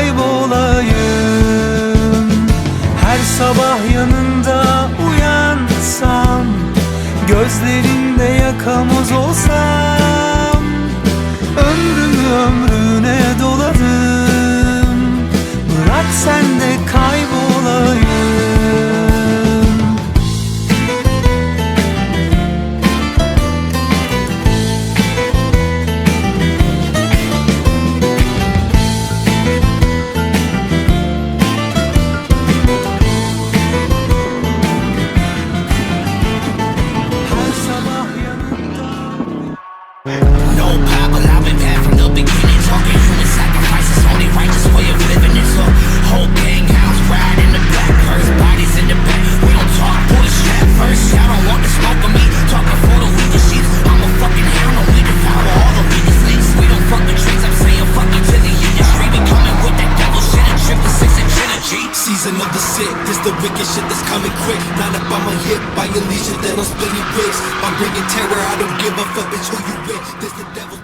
kaybolayım. Her sabah yanında uyansam Gözlerinde yakamoz olsam Season of the sick, this the wicked shit that's coming quick. Line up on my hip, by your leisure, then I'm splitting wigs. I'm bringing terror, I don't give a fuck, bitch, who you with. This the devil.